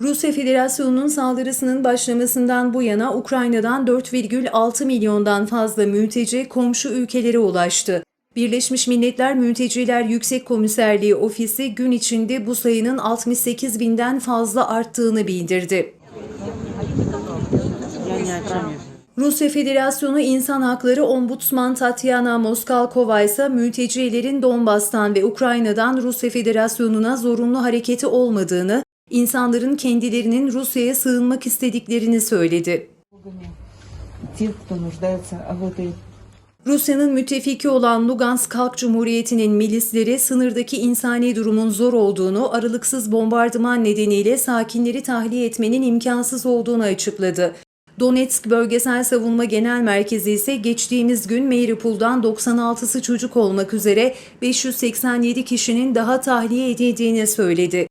Rusya Federasyonu'nun saldırısının başlamasından bu yana Ukrayna'dan 4,6 milyondan fazla mülteci komşu ülkelere ulaştı. Birleşmiş Milletler Mülteciler Yüksek Komiserliği Ofisi gün içinde bu sayının 68 binden fazla arttığını bildirdi. Rusya Federasyonu İnsan Hakları Ombudsman Tatyana Moskalkova ise mültecilerin Donbas'tan ve Ukrayna'dan Rusya Federasyonu'na zorunlu hareketi olmadığını, insanların kendilerinin Rusya'ya sığınmak istediklerini söyledi. Rusya'nın müttefiki olan Lugansk Halk Cumhuriyeti'nin milisleri sınırdaki insani durumun zor olduğunu, aralıksız bombardıman nedeniyle sakinleri tahliye etmenin imkansız olduğunu açıkladı. Donetsk Bölgesel Savunma Genel Merkezi ise geçtiğimiz gün Mariupol'dan 96'sı çocuk olmak üzere 587 kişinin daha tahliye edildiğini söyledi.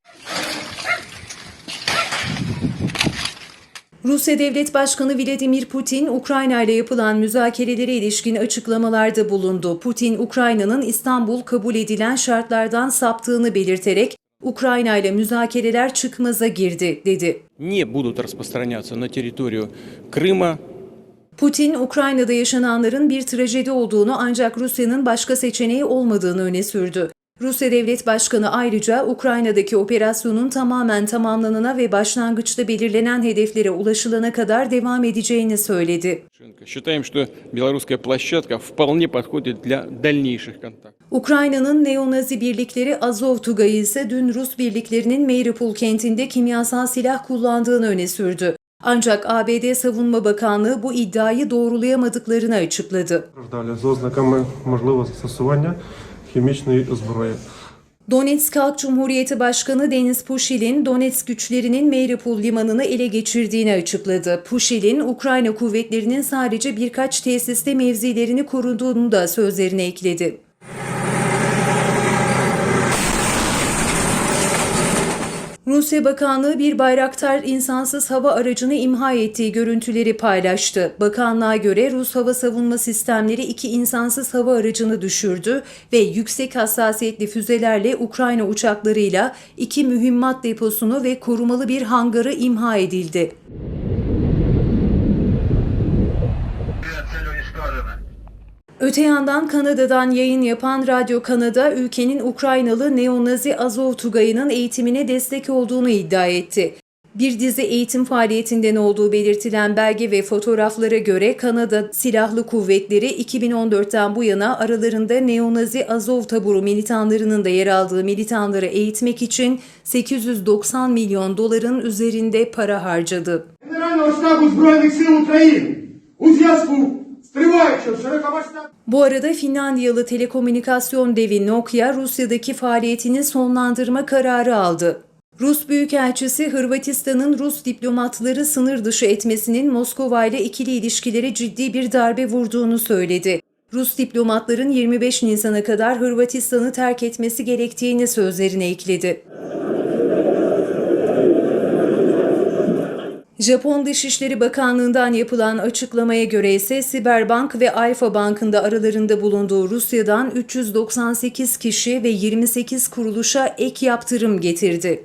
Rusya Devlet Başkanı Vladimir Putin, Ukrayna ile yapılan müzakerelere ilişkin açıklamalarda bulundu. Putin, Ukrayna'nın İstanbul kabul edilen şartlardan saptığını belirterek, Ukrayna ile müzakereler çıkmaza girdi, dedi. не будут распространяться на территорию Крыма, Putin, Ukrayna'da yaşananların bir trajedi olduğunu ancak Rusya'nın başka seçeneği olmadığını öne sürdü. Rusya Devlet Başkanı ayrıca Ukrayna'daki operasyonun tamamen tamamlanana ve başlangıçta belirlenen hedeflere ulaşılana kadar devam edeceğini söyledi. Ukrayna'nın neonazi birlikleri Azov Tugay'ı ise dün Rus birliklerinin Mariupol kentinde kimyasal silah kullandığını öne sürdü. Ancak ABD Savunma Bakanlığı bu iddiayı doğrulayamadıklarını açıkladı Страждали за ознаками можливого застосування хімічної зброї. Donetsk Halk Cumhuriyeti Başkanı Deniz Pushilin, Donetsk güçlerinin Mariupol limanını ele geçirdiğini açıkladı. Pushilin, Ukrayna kuvvetlerinin sadece birkaç tesiste mevzilerini koruduğunu da sözlerine ekledi. Rusya Bakanlığı bir Bayraktar insansız hava aracını imha ettiği görüntüleri paylaştı. Bakanlığa göre Rus hava savunma sistemleri iki insansız hava aracını düşürdü ve yüksek hassasiyetli füzelerle Ukrayna uçaklarıyla iki mühimmat deposunu ve korumalı bir hangarı imha edildi. Öte yandan Kanada'dan yayın yapan Radyo Kanada, ülkenin Ukraynalı neonazi Azov Tugayı'nın eğitimine destek olduğunu iddia etti. Bir dizi eğitim faaliyetinden olduğu belirtilen belge ve fotoğraflara göre Kanada Silahlı Kuvvetleri 2014'ten bu yana aralarında neonazi Azov taburu militanlarının da yer aldığı militanları eğitmek için 890 milyon doların üzerinde para harcadı. Generalno Stabu Zbrojnih Sil Ukrayne u zvjasku bu arada Finlandiyalı telekomünikasyon devi Nokia Rusya'daki faaliyetini sonlandırma kararı aldı. Rus Büyükelçisi Hırvatistan'ın Rus diplomatları sınır dışı etmesinin Moskova ile ikili ilişkilere ciddi bir darbe vurduğunu söyledi. Rus diplomatların 25 Nisan'a kadar Hırvatistan'ı terk etmesi gerektiğini sözlerine ekledi. Japon Dışişleri Bakanlığı'ndan yapılan açıklamaya göre ise Siberbank ve Alfa Bank'ında aralarında bulunduğu Rusya'dan 398 kişi ve 28 kuruluşa ek yaptırım getirdi.